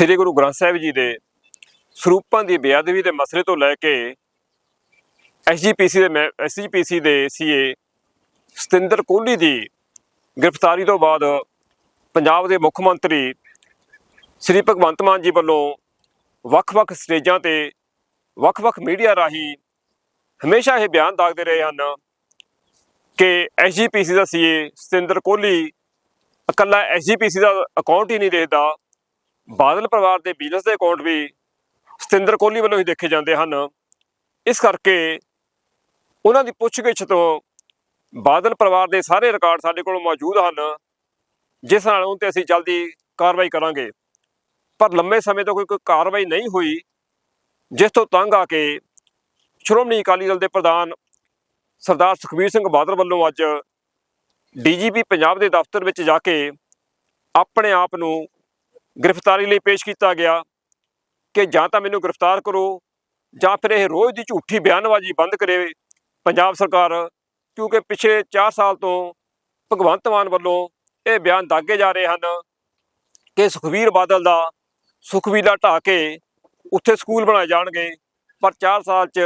ਸ੍ਰੀ ਗੁਰੂ ਗ੍ਰੰਥ ਸਾਹਿਬ ਜੀ ਦੇ ਸਰੂਪਾਂ ਦੀ ਬੇਅਦਬੀ ਦੇ ਮਸਲੇ ਤੋਂ ਲੈ ਕੇ ਐਸਜੀਪੀਸੀ ਦੇ ਐਸਜੀਪੀਸੀ ਦੇ ਸੀਏ ਸਤਿੰਦਰ ਕੋਹਲੀ ਦੀ ਗ੍ਰਿਫਤਾਰੀ ਤੋਂ ਬਾਅਦ ਪੰਜਾਬ ਦੇ ਮੁੱਖ ਮੰਤਰੀ ਸ੍ਰੀ ਭਗਵੰਤ ਮਾਨ ਜੀ ਵੱਲੋਂ ਵੱਖ-ਵੱਖ ਸਟੇਜਾਂ ਤੇ ਵੱਖ-ਵੱਖ ਮੀਡੀਆ ਰਾਹੀਂ ਹਮੇਸ਼ਾ ਇਹ ਬਿਆਨ ਦਾਗਦੇ ਰਹੇ ਹਨ ਕਿ ਐਸਜੀਪੀਸੀ ਦਾ ਸੀਏ ਸਤਿੰਦਰ ਕੋਹਲੀ ਇਕੱਲਾ ਐਸਜੀਪੀਸੀ ਦਾ ਅਕਾਊਂਟ ਹੀ ਨਹੀਂ ਦੇਖਦਾ। ਬਾਦਲ ਪਰਿਵਾਰ ਦੇ ਬਿਜ਼ਨਸ ਦੇ ਅਕਾਊਂਟ ਵੀ ਸਤਿੰਦਰ ਕੋਹਲੀ ਵੱਲੋਂ ਹੀ ਦੇਖੇ ਜਾਂਦੇ ਹਨ। ਇਸ ਕਰਕੇ ਉਹਨਾਂ ਦੀ ਪੁੱਛਗਿੱਛ ਤੋਂ ਬਾਦਲ ਪਰਿਵਾਰ ਦੇ ਸਾਰੇ ਰਿਕਾਰਡ ਸਾਡੇ ਕੋਲ ਮੌਜੂਦ ਹਨ, ਜਿਸ ਨਾਲ ਉਹਨਾਂ ਤੇ ਅਸੀਂ ਜਲਦੀ ਕਾਰਵਾਈ ਕਰਾਂਗੇ। ਪਰ ਲੰਮੇ ਸਮੇਂ ਤੋਂ ਕੋਈ ਕੋਈ ਕਾਰਵਾਈ ਨਹੀਂ ਹੋਈ, ਜਿਸ ਤੋਂ ਤੰਗ ਆ ਕੇ ਸ਼੍ਰੋਮਣੀ ਅਕਾਲੀ ਦਲ ਦੇ ਪ੍ਰਧਾਨ ਸਰਦਾਰ ਸੁਖਬੀਰ ਸਿੰਘ ਬਾਦਲ ਵੱਲੋਂ ਅੱਜ ਡੀਜੀਪੀ ਪੰਜਾਬ ਦੇ ਦਫ਼ਤਰ ਵਿੱਚ ਜਾ ਕੇ ਆਪਣੇ ਆਪ ਨੂੰ ਗ੍ਰਿਫਤਾਰੀ ਲਈ ਪੇਸ਼ ਕੀਤਾ ਗਿਆ ਕਿ ਜਾਂ ਤਾਂ ਮੈਨੂੰ ਗ੍ਰਿਫਤਾਰ ਕਰੋ ਜਾਂ ਫਿਰ ਇਹ ਰੋਜ਼ ਦੀ ਝੂਠੀ ਬਿਆਨਬਾਜ਼ੀ ਬੰਦ ਕਰੇ ਪੰਜਾਬ ਸਰਕਾਰ, ਕਿਉਂਕਿ ਪਿਛਲੇ 4 ਸਾਲ ਤੋਂ ਭਗਵੰਤ ਮਾਨ ਵੱਲੋਂ ਇਹ ਬਿਆਨ ਦਾਗੇ ਜਾ ਰਹੇ ਹਨ ਕਿ ਸੁਖਬੀਰ ਬਾਦਲ ਦਾ ਸੁਖਵੀਲਾ ਢਾਹ ਕੇ ਉੱਥੇ ਸਕੂਲ ਬਣਾਏ ਜਾਣਗੇ, ਪਰ 4 ਸਾਲ 'ਚ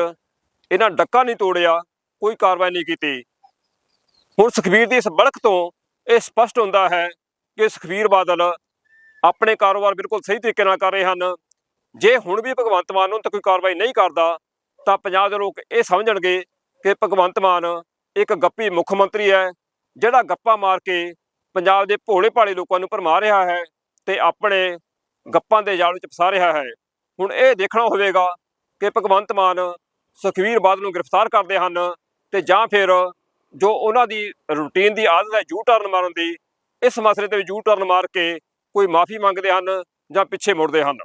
ਇਹਨਾਂ ਡੱਕਾ ਨਹੀਂ ਤੋੜਿਆ, ਕੋਈ ਕਾਰਵਾਈ ਨਹੀਂ ਕੀਤੀ। ਹੁਣ ਸੁਖਬੀਰ ਦੀ ਇਸ ਬੜਕ ਤੋਂ ਇਹ ਸਪਸ਼ਟ ਹੁੰਦਾ ਹੈ ਕਿ ਸੁਖਬੀਰ ਬਾਦਲ ਆਪਣੇ ਕਾਰੋਬਾਰ ਬਿਲਕੁਲ ਸਹੀ ਤਰੀਕੇ ਨਾਲ ਕਰ ਰਹੇ ਹਨ। ਜੇ ਹੁਣ ਵੀ ਭਗਵੰਤ ਮਾਨ ਨੂੰ ਤਾਂ ਕੋਈ ਕਾਰਵਾਈ ਨਹੀਂ ਕਰਦਾ, ਤਾਂ ਪੰਜਾਬ ਦੇ ਲੋਕ ਇਹ ਸਮਝਣਗੇ ਕਿ ਭਗਵੰਤ ਮਾਨ ਇੱਕ ਗੱਪੀ ਮੁੱਖ ਮੰਤਰੀ ਹੈ, ਜਿਹੜਾ ਗੱਪਾਂ ਮਾਰ ਕੇ ਪੰਜਾਬ ਦੇ ਭੋਲੇ ਭਾਲੇ ਲੋਕਾਂ ਨੂੰ ਭਰਮਾ ਰਿਹਾ ਹੈ ਤੇ ਆਪਣੇ ਗੱਪਾਂ ਦੇ ਜਾਲ ਵਿੱਚ ਫਸਾ ਰਿਹਾ ਹੈ। ਹੁਣ ਇਹ ਦੇਖਣਾ ਹੋਵੇਗਾ ਕਿ ਭਗਵੰਤ ਮਾਨ ਸੁਖਬੀਰ ਬਾਦਲ ਨੂੰ ਗ੍ਰਿਫਤਾਰ ਕਰਦੇ ਹਨ ਤੇ ਜਾਂ ਫਿਰ ਜੋ ਉਹਨਾਂ ਦੀ ਰੂਟੀਨ ਦੀ ਆਦਤ ਹੈ ਯੂ ਟਰਨ ਮਾਰਨ ਦੀ, ਇਸ ਮਸਲੇ ਤੇ ਯੂ ਟਰਨ ਮਾਰ ਕੇ ਕੋਈ ਮਾਫੀ ਮੰਗਦੇ ਹਨ ਜਾਂ ਪਿੱਛੇ ਮੁੜਦੇ ਹਨ।